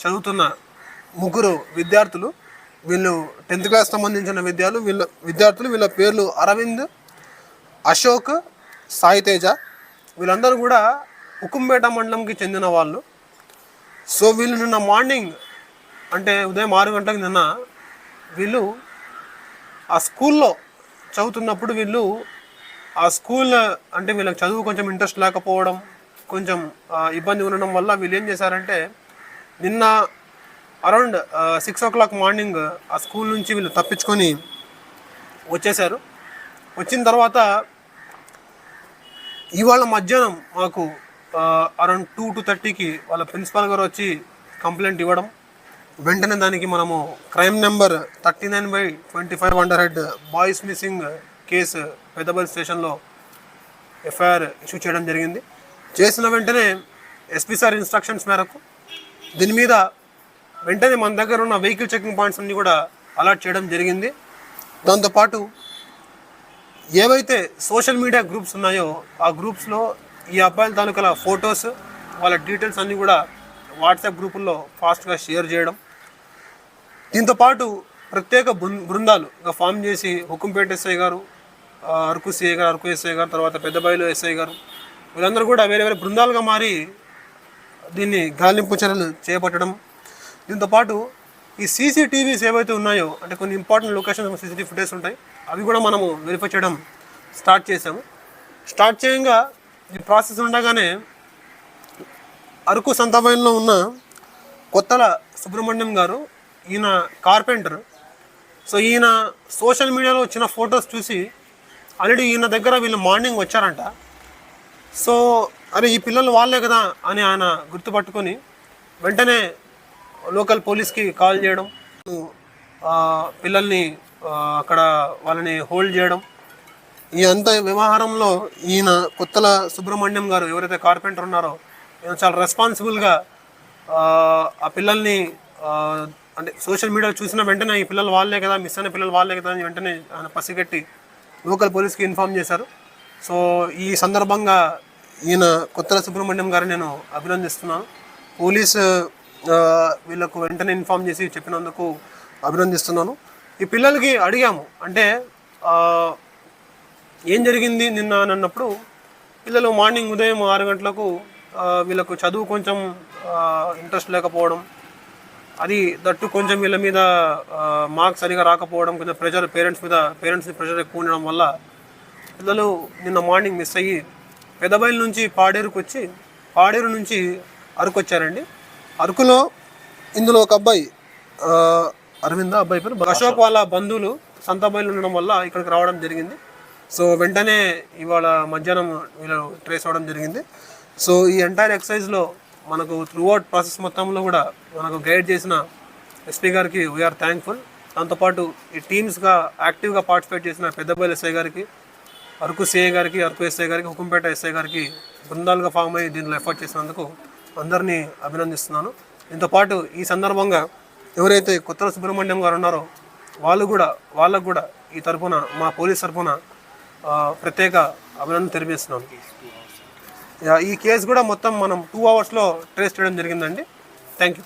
చదువుతున్న ముగ్గురు విద్యార్థులు వీళ్ళు టెన్త్ క్లాస్ సంబంధించిన విద్యార్థులు వీళ్ళ విద్యార్థులు వీళ్ళ పేర్లు అరవింద్ అశోక్ సాయి తేజ. వీళ్ళందరూ కూడా హుకుంపేట మండలంకి చెందిన వాళ్ళు. సో వీళ్ళు నిన్న మార్నింగ్ అంటే ఉదయం ఆరు గంటలకు నిన్న వీళ్ళు ఆ స్కూల్లో చదువుతున్నప్పుడు వీళ్ళు ఆ స్కూల్ అంటే వీళ్ళకి చదువు కొంచెం ఇంట్రెస్ట్ లేకపోవడం కొంచెం ఇబ్బంది ఉండడం వల్ల వీళ్ళు ఏం చేశారంటే నిన్న around six o'clock morning ఆ స్కూల్ నుంచి వీళ్ళు తప్పించుకొని వచ్చేశారు. వచ్చిన తర్వాత ఇవాళ మధ్యాహ్నం మాకు అరౌండ్ టూ టు థర్టీకి వాళ్ళ ప్రిన్సిపాల్ గారు వచ్చి కంప్లైంట్ ఇవ్వడం. వెంటనే దానికి మనము crime number thirty nine by twenty five under head boys missing case పెద్దబల్ స్టేషన్లో ఎఫ్ఐఆర్ ఇష్యూ చేయడం జరిగింది. చేసిన వెంటనే ఎస్పీ సార్ ఇన్స్ట్రక్షన్స్ మేరకు దీని మీద వెంటనే మన దగ్గర ఉన్న వెహికల్ చెకింగ్ పాయింట్స్ అన్ని కూడా అలాట్ చేయడం జరిగింది. దాంతోపాటు ఏవైతే సోషల్ మీడియా గ్రూప్స్ ఉన్నాయో ఆ గ్రూప్స్లో ఈ అబ్బాయిల తాలూకాల ఫొటోస్ వాళ్ళ డీటెయిల్స్ అన్నీ కూడా వాట్సాప్ గ్రూపుల్లో ఫాస్ట్గా షేర్ చేయడం. దీంతో పాటు ప్రత్యేక బృందాలు ఫామ్ చేసి హుకుంపేట ఎస్ఐ గారు అరకు సిఐ గారు అరకు ఎస్ఐ గారు తర్వాత పెద్దబాయిలు ఎస్ఐ గారు వీళ్ళందరూ కూడా వేరే వేరే బృందాలుగా మారి దీన్ని గాలింపు చర్యలు చేపట్టడం దీంతోపాటు ఈ సీసీటీవీస్ ఏవైతే ఉన్నాయో అంటే కొన్ని ఇంపార్టెంట్ లొకేషన్ సీసీటీవీ ఫుటేజ్ ఉంటాయి అవి కూడా మనము వెరిఫై చేయడం స్టార్ట్ చేసాము స్టార్ట్ చేయంగా ఈ ప్రాసెస్ ఉండగానే అరకు సంతాపంలో ఉన్న కొత్తల సుబ్రహ్మణ్యం గారు ఈయన కార్పెంటర్. సో ఈయన సోషల్ మీడియాలో వచ్చిన ఫొటోస్ చూసి ఆల్రెడీ ఈయన దగ్గర వీళ్ళు మార్నింగ్ వచ్చారంట. సో అరే ఈ పిల్లలు వాళ్ళే కదా అని ఆయన గుర్తుపట్టుకొని వెంటనే లోకల్ పోలీస్కి కాల్ చేయడం పిల్లల్ని అక్కడ వాళ్ళని హోల్డ్ చేయడం. ఈ అంత వ్యవహారంలో ఈయన కొత్తల సుబ్రహ్మణ్యం గారు ఎవరైతే కార్పెంటర్ ఉన్నారో ఈయన చాలా రెస్పాన్సిబుల్గా ఆ పిల్లల్ని అంటే సోషల్ మీడియా చూసిన వెంటనే ఈ పిల్లలు వాళ్ళే కదా మిస్ అయిన పిల్లలు వాళ్ళే కదా అని వెంటనే ఆయన పసిగట్టి లోకల్ పోలీస్కి ఇన్ఫామ్ చేశారు. సో ఈ సందర్భంగా ఈయన కొత్తల సుబ్రహ్మణ్యం గారు నేను అభినందిస్తున్నాను. పోలీస్ వీళ్ళకు వెంటనే ఇన్ఫామ్ చేసి చెప్పినందుకు అభినందిస్తున్నాను. ఈ పిల్లలకి అడిగాము అంటే ఏం జరిగింది నిన్న అని అన్నప్పుడు పిల్లలు మార్నింగ్ ఉదయం ఆరు గంటలకు వీళ్ళకు చదువు కొంచెం ఇంట్రెస్ట్ లేకపోవడం అది దట్టు కొంచెం వీళ్ళ మీద మార్క్స్ సరిగా రాకపోవడం కొంచెం ప్రెషర్ పేరెంట్స్ మీద పేరెంట్స్ ప్రెషర్ ఎక్కువ ఉండడం వల్ల పిల్లలు నిన్న మార్నింగ్ మిస్ అయ్యి పెదబైలు నుంచి పాడేరుకు వచ్చి పాడేరు నుంచి అరకు వచ్చారండి అరకులో ఇందులో ఒక అబ్బాయి అరవింద అబ్బాయి పేరు అశోక్ వాళ్ళ బంధువులు సంతాబాయిలు ఉండడం వల్ల ఇక్కడికి రావడం జరిగింది. సో వెంటనే ఇవాళ మధ్యాహ్నం వీళ్ళు ట్రేస్ అవ్వడం జరిగింది. సో ఈ ఎంటైర్ ఎక్సర్సైజ్లో మనకు త్రూఅవుట్ ప్రాసెస్ మొత్తంలో కూడా మనకు గైడ్ చేసిన ఎస్పీ గారికి వీఆర్ థ్యాంక్ఫుల్ దాంతోపాటు ఈ టీమ్స్గా యాక్టివ్గా పార్టిసిపేట్ చేసిన పెద్దబైల్ ఎస్ఐ గారికి అరకు సిఐ గారికి అరకు ఎస్ఐ గారికి హుకుంపేట ఎస్ఐ గారికి బృందాలుగా ఫామ్ అయ్యి దీనిలో ఎఫర్ట్ చేసినందుకు అందరినీ అభినందిస్తున్నాను. దీంతో పాటు ఈ సందర్భంగా ఎవరైతే కొత్త సుబ్రహ్మణ్యం గారు ఉన్నారో వాళ్ళు కూడా వాళ్ళకు కూడా ఈ తరపున మా పోలీస్ తరఫున ప్రత్యేక అభినందన తెలియజేస్తున్నాను. ఈ కేసు కూడా మొత్తం మనం టూ అవర్స్లో ట్రేస్ చేయడం జరిగిందండి. Thank you